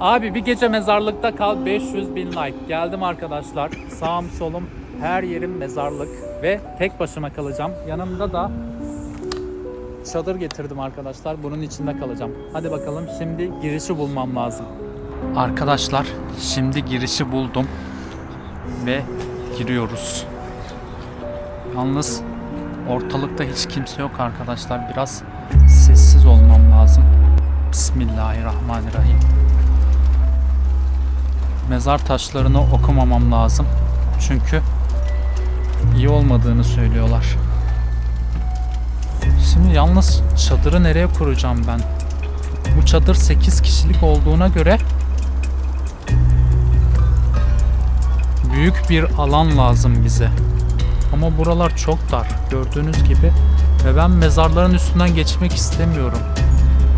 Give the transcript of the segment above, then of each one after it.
Abi bir gece mezarlıkta kal 500 bin like. Geldim arkadaşlar. Sağım solum her yerim mezarlık. Ve tek başıma kalacağım. Yanımda da çadır getirdim arkadaşlar. Bunun içinde kalacağım. Hadi bakalım şimdi girişi bulmam lazım. Arkadaşlar şimdi girişi buldum. Ve giriyoruz. Yalnız ortalıkta hiç kimse yok arkadaşlar. Biraz sessiz olmam lazım. Bismillahirrahmanirrahim. Mezar taşlarını okumamam lazım. Çünkü iyi olmadığını söylüyorlar. Şimdi yalnız çadırı nereye kuracağım ben? Bu çadır 8 kişilik olduğuna göre büyük bir alan lazım bize. Ama buralar çok dar gördüğünüz gibi ve ben mezarların üstünden geçmek istemiyorum.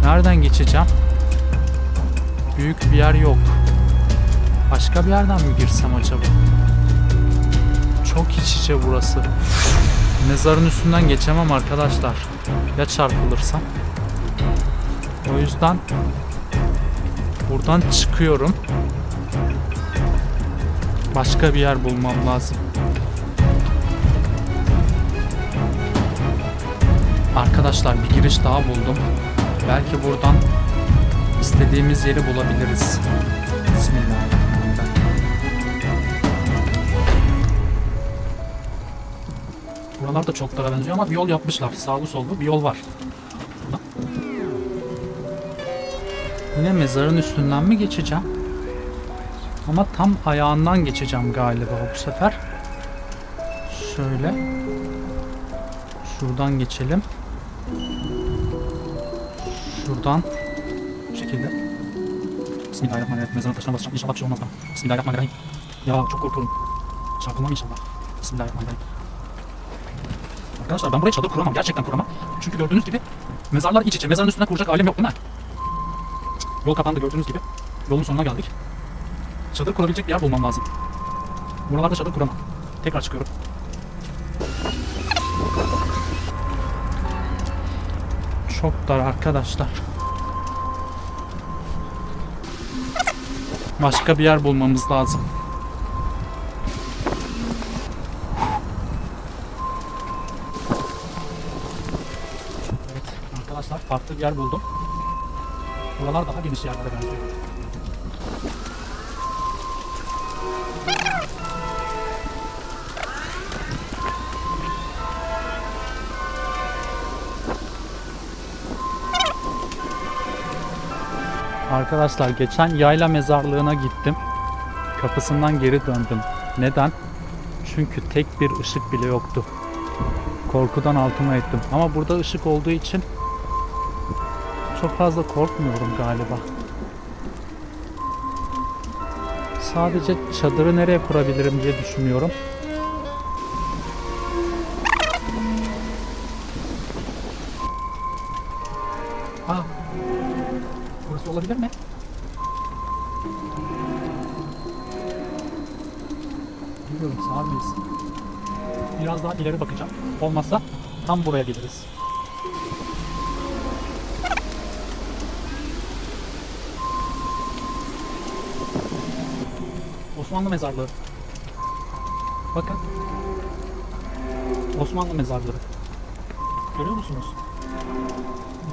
Nereden geçeceğim? Büyük bir yer yok. Başka bir yerden mi girsem acaba? Çok iç içe burası. Mezarın üstünden geçemem arkadaşlar. Ya çarpılırsam? O yüzden buradan çıkıyorum. Başka bir yer bulmam lazım. Arkadaşlar bir giriş daha buldum. Belki buradan istediğimiz yeri bulabiliriz. Buralar da çok dara benziyor ama bir yol yapmışlar. Sağlı sollu bir yol var. Burada. Yine mezarın üstünden mi geçeceğim? Ama tam ayağından geçeceğim galiba bu sefer. Şöyle. Şuradan geçelim. Şuradan bu şekilde. Bismillahirrahmanirrahim. Mezarın taşına basacağım. İnşallah bir şey olmaz. Bismillahirrahmanirrahim. Ya çok korkuyorum. Çarpılmam inşallah. Bismillahirrahmanirrahim. Arkadaşlar ben buraya çadır kuramam. Gerçekten kuramam. Çünkü gördüğünüz gibi mezarlar iç içe. Mezarın üstünden kuracak halim yok değil mi? Yol kapandı gördüğünüz gibi. Yolun sonuna geldik. Çadır kurabilecek bir yer bulmam lazım. Buralarda çadır kuramam. Tekrar çıkıyorum. Çok dar arkadaşlar. Başka bir yer bulmamız lazım. Farklı bir yer buldum. Buralar daha geniş yerlere benziyor. Arkadaşlar geçen yayla mezarlığına gittim. Kapısından geri döndüm. Neden? Çünkü tek bir ışık bile yoktu. Korkudan altıma ettim. Ama burada ışık olduğu için çok fazla korkmuyorum galiba. Sadece çadırı nereye kurabilirim diye düşünüyorum. Ha, burası olabilir mi? Bilmiyorum sağır mıyız? Biraz daha ileri bakacağım. Olmazsa tam buraya geliriz. Osmanlı mezarlığı. Bakın. Osmanlı mezarlığı. Görüyor musunuz?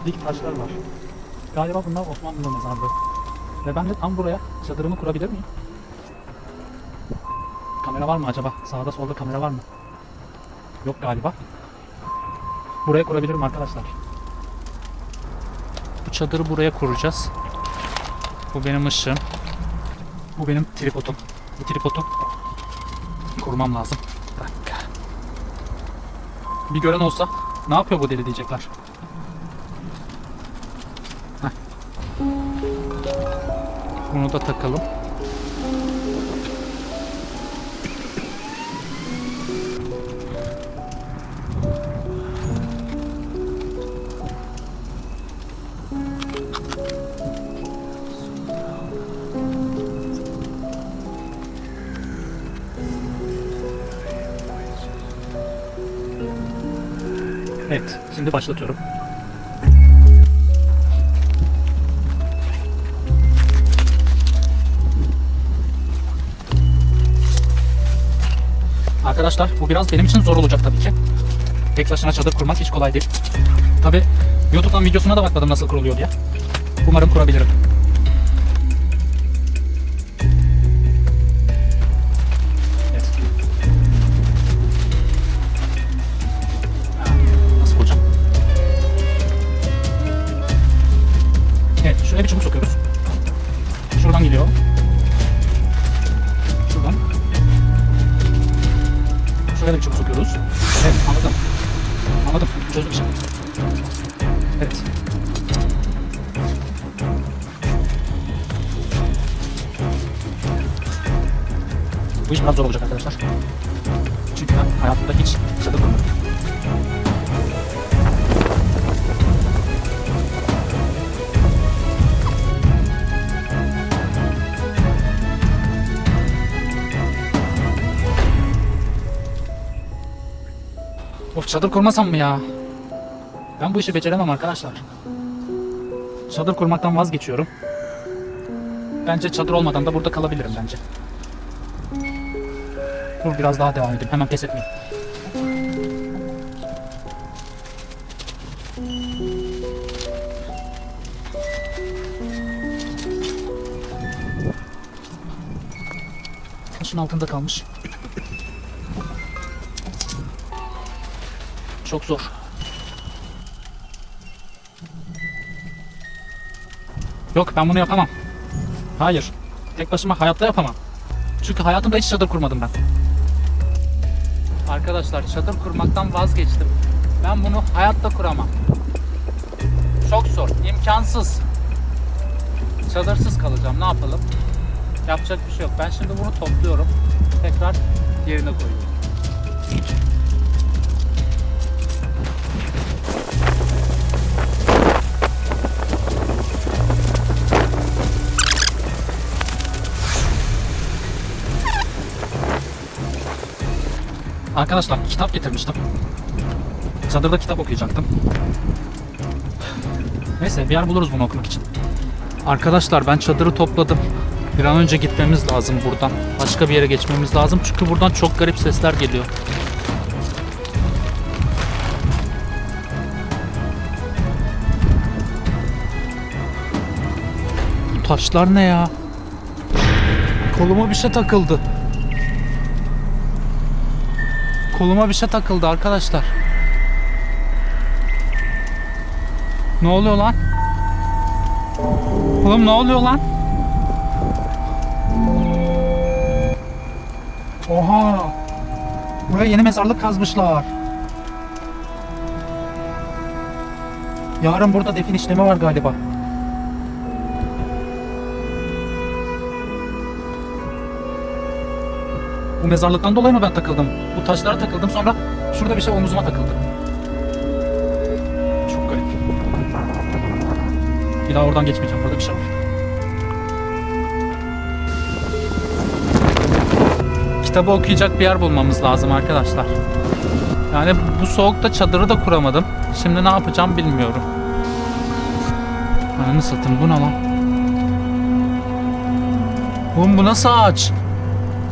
Dik taşlar var. Galiba bunlar Osmanlı mezarlığı. Ve ben de tam buraya çadırımı kurabilir miyim? Kamera var mı acaba? Sağda solda kamera var mı? Yok galiba. Buraya kurabilirim arkadaşlar. Bu çadırı buraya kuracağız. Bu benim ışığım. Bu benim tripodum. Tripodu kurmam lazım. Bir dakika. Bir gören olsa ne yapıyor bu deli diyecekler. Heh. Bunu da takalım. Evet, şimdi başlatıyorum. Arkadaşlar bu biraz benim için zor olacak tabii ki. Tek başına çadır kurmak hiç kolay değil. Tabii YouTube'dan videosuna da bakmadım nasıl kuruluyor diye. Umarım kurabilirim. Şuraya bir çubuk sokuyoruz. Şuradan geliyor. Şuradan. Şuraya da bir çubuk sokuyoruz. Evet, anladım. Anladım, çözdüm şimdi. Evet. Bu iş biraz zor olacak arkadaşlar. Çünkü ben hayatımda hiç çadır kurmadım. Çadır kurmasam mı ya? Ben bu işi beceremem arkadaşlar. Çadır kurmaktan vazgeçiyorum. Bence çadır olmadan da burada kalabilirim bence. Dur biraz daha devam edeyim. Hemen pes etmeyeyim. Taşın altında kalmış. Çok zor. Yok ben bunu yapamam. Hayır. Tek başıma hayatta yapamam. Çünkü hayatımda hiç çadır kurmadım ben. Arkadaşlar çadır kurmaktan vazgeçtim. Ben bunu hayatta kuramam. Çok zor, imkansız. Çadırsız kalacağım. Ne yapalım? Yapacak bir şey yok. Ben şimdi bunu topluyorum. Tekrar yerine koyuyorum. Arkadaşlar kitap getirmiştim. Çadırda kitap okuyacaktım. Neyse bir yer buluruz bunu okumak için. Arkadaşlar ben çadırı topladım. Bir an önce gitmemiz lazım buradan. Başka bir yere geçmemiz lazım çünkü buradan çok garip sesler geliyor. Bu taşlar ne ya? Koluma bir şey takıldı. Koluma bir şey takıldı arkadaşlar. Ne oluyor lan? Oğlum ne oluyor lan? Oha! Buraya yeni mezarlık kazmışlar. Yarın burada defin işlemi var galiba. Bu mezarlıktan dolayı mı ben takıldım? Bu taşlara takıldım sonra şurada bir şey omuzuma takıldı. Çok garip. Bir daha oradan geçmeyeceğim. Burada bir şey var. Kitabı okuyacak bir yer bulmamız lazım arkadaşlar. Yani bu soğukta çadırı da kuramadım. Şimdi ne yapacağım bilmiyorum. Ananı satayım bu ne lan? Oğlum bu nasıl ağaç?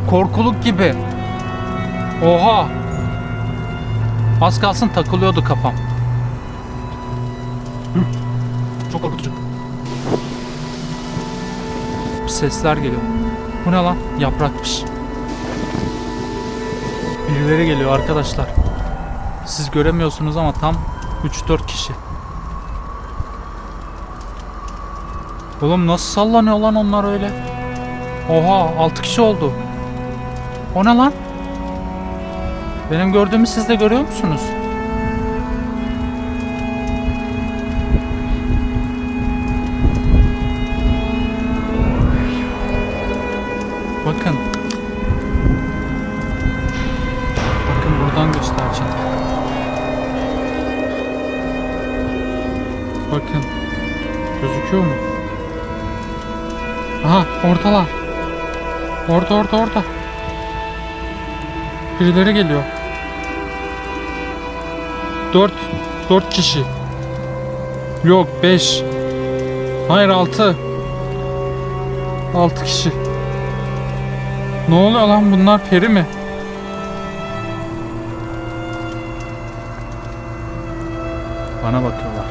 Korkuluk gibi. Oha. Az kalsın takılıyordu kafam. Hı. Çok korkutucu. Sesler geliyor. Bu ne lan? Yaprakmış. Birileri geliyor arkadaşlar. Siz göremiyorsunuz ama tam 3-4 kişi. Oğlum nasıl sallanıyor lan onlar öyle? Oha 6 kişi oldu. O ne lan? Benim gördüğümü siz de görüyor musunuz? Bakın. Bakın buradan göstereceğim. Bakın. Gözüküyor mu? Aha ortalar. Orta orta orta. Birileri geliyor. Dört. Dört kişi. Yok beş. Hayır altı. Altı kişi. Ne oluyor lan bunlar peri mi? Bana bakıyorlar.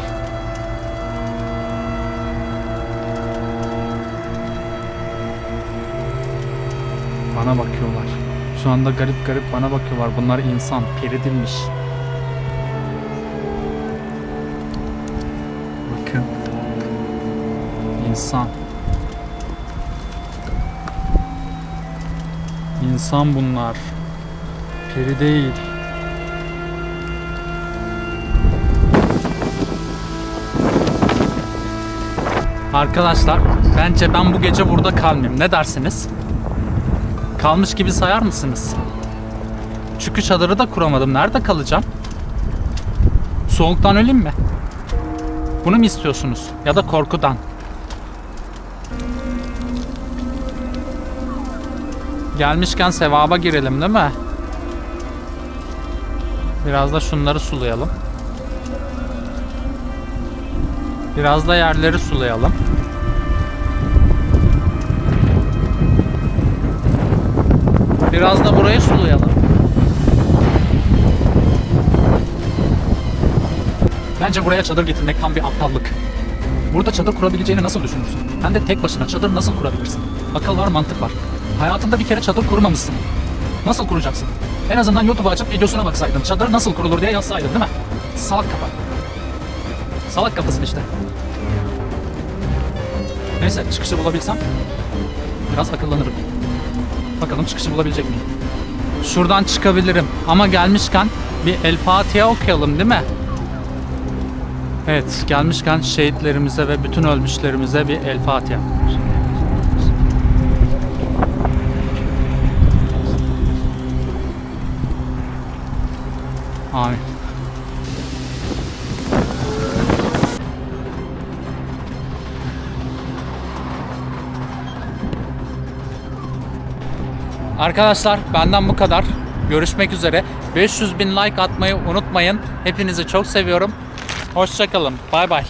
Bana bakıyorlar. Şu anda garip garip bana bakıyorlar. Bunlar insan, peridilmiş. Bakın. İnsan. İnsan bunlar. Peri değil. Arkadaşlar bence ben bu gece burada kalmayayım. Ne dersiniz? Kalmış gibi sayar mısınız? Çünkü çadırı da kuramadım. Nerede kalacağım? Soğuktan öleyim mi? Bunu mu istiyorsunuz? Ya da korkudan? Gelmişken sevaba girelim değil mi? Biraz da şunları sulayalım. Biraz da yerleri sulayalım. Biraz da burayı sulayalım. Bence buraya çadır getirmek tam bir aptallık. Burada çadır kurabileceğini nasıl düşünürsün? Hem de tek başına çadır nasıl kurabilirsin? Akıl var, mantık var. Hayatında bir kere çadır kurmamışsın. Nasıl kuracaksın? En azından YouTube açıp videosuna baksaydın. Çadır nasıl kurulur diye yazsaydın değil mi? Salak kafa. Salak kafasın işte. Neyse çıkışı bulabilsem biraz akıllanırım. Bakalım çıkışı bulabilecek miyim? Şuradan çıkabilirim ama gelmişken bir El Fatiha okuyalım değil mi? Evet gelmişken şehitlerimize ve bütün ölmüşlerimize bir El Fatiha. Amin. Arkadaşlar benden bu kadar. Görüşmek üzere. 500 bin like atmayı unutmayın. Hepinizi çok seviyorum. Hoşçakalın. Bay bay.